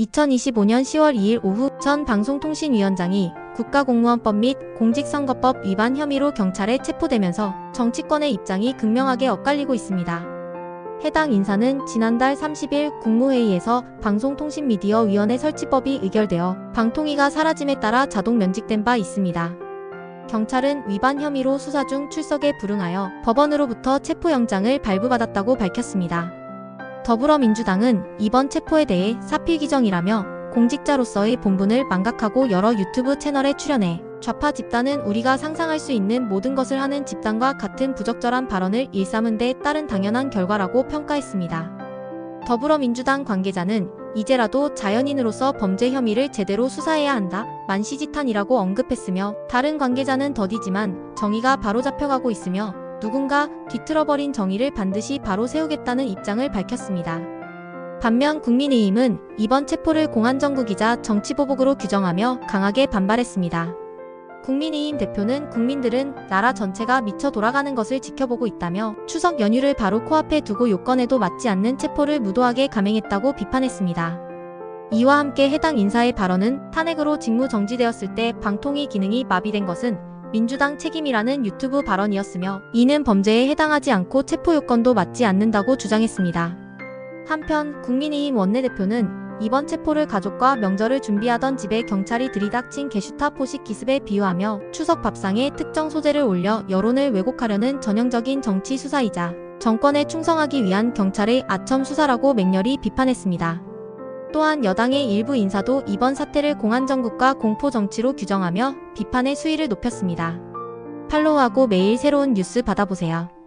2025년 10월 2일 오후 전 방송통신위원장이 국가공무원법 및 공직선거법 위반 혐의로 경찰에 체포되면서 정치권의 입장이 극명하게 엇갈리고 있습니다. 해당 인사는 지난달 30일 국무회의에서 방송통신미디어위원회 설치법이 의결되어 방통위가 사라짐에 따라 자동 면직된 바 있습니다. 경찰은 위반 혐의로 수사 중 출석에 불응하여 법원으로부터 체포영장을 발부받았다고 밝혔습니다. 더불어민주당은 이번 체포에 대해 사필 기정이라며 공직자로서의 본분을 망각하고 여러 유튜브 채널에 출연해 좌파 집단은 우리가 상상할 수 있는 모든 것을 하는 집단과 같은 부적절한 발언을 일삼은 데 따른 당연한 결과라고 평가했습니다. 더불어민주당 관계자는 이제라도 자연인으로서 범죄 혐의를 제대로 수사해야 한다. 만시지탄이라고 언급했으며 다른 관계자는 더디지만 정의가 바로 잡혀가고 있으며 누군가 뒤틀어버린 정의를 반드시 바로 세우겠다는 입장을 밝혔습니다. 반면 국민의힘은 이번 체포를 공안정국이자 정치보복으로 규정하며 강하게 반발했습니다. 국민의힘 대표는 국민들은 나라 전체가 미쳐 돌아가는 것을 지켜보고 있다며 추석 연휴를 바로 코앞에 두고 요건에도 맞지 않는 체포를 무도하게 감행했다고 비판했습니다. 이와 함께 해당 인사의 발언은 탄핵으로 직무 정지되었을 때 방통위 기능이 마비된 것은 민주당 책임이라는 유튜브 발언이었으며 이는 범죄에 해당하지 않고 체포 요건도 맞지 않는다고 주장했습니다. 한편 국민의힘 원내대표는 이번 체포를 가족과 명절을 준비하던 집에 경찰이 들이닥친 게슈타 포식 기습에 비유하며 추석 밥상에 특정 소재를 올려 여론을 왜곡하려는 전형적인 정치 수사이자 정권에 충성하기 위한 경찰의 아첨 수사라고 맹렬히 비판했습니다. 또한 여당의 일부 인사도 이번 사태를 공안정국과 공포정치로 규정하며 비판의 수위를 높였습니다. 팔로우하고 매일 새로운 뉴스 받아보세요.